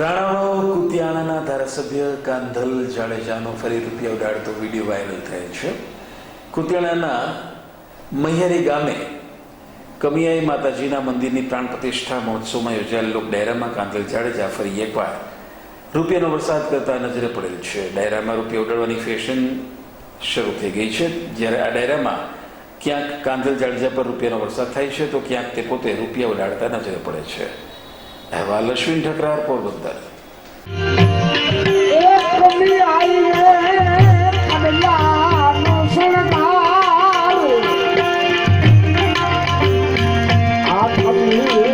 રાણાવાવ કુતિયાણાના ધારાસભ્ય કાંધલ જાડેજાનો ફરી રૂપિયા ઉડાડતો વીડિયો વાયરલ થયેલ છે. કુતિયાણાના મહિયારી ગામે કમિયાઈ માતાજીના મંદિરની પ્રાણ પ્રતિષ્ઠા મહોત્સવમાં યોજાયેલ લોક ડાયરામાં કાંધલ જાડેજા ફરી એકવાર રૂપિયાનો વરસાદ કરતા નજરે પડેલ છે. ડાયરામાં રૂપિયા ઉડાડવાની ફેશન શરૂ થઈ ગઈ છે. જ્યારે આ ડાયરામાં ક્યાંક કાંધલ જાડેજા પર રૂપિયાનો વરસાદ થાય છે, તો ક્યાંક તે પોતે રૂપિયા ઉડાડતા નજરે પડે છે. અહેવાલ અશ્વિન ઠકરાર પોરબંદર આ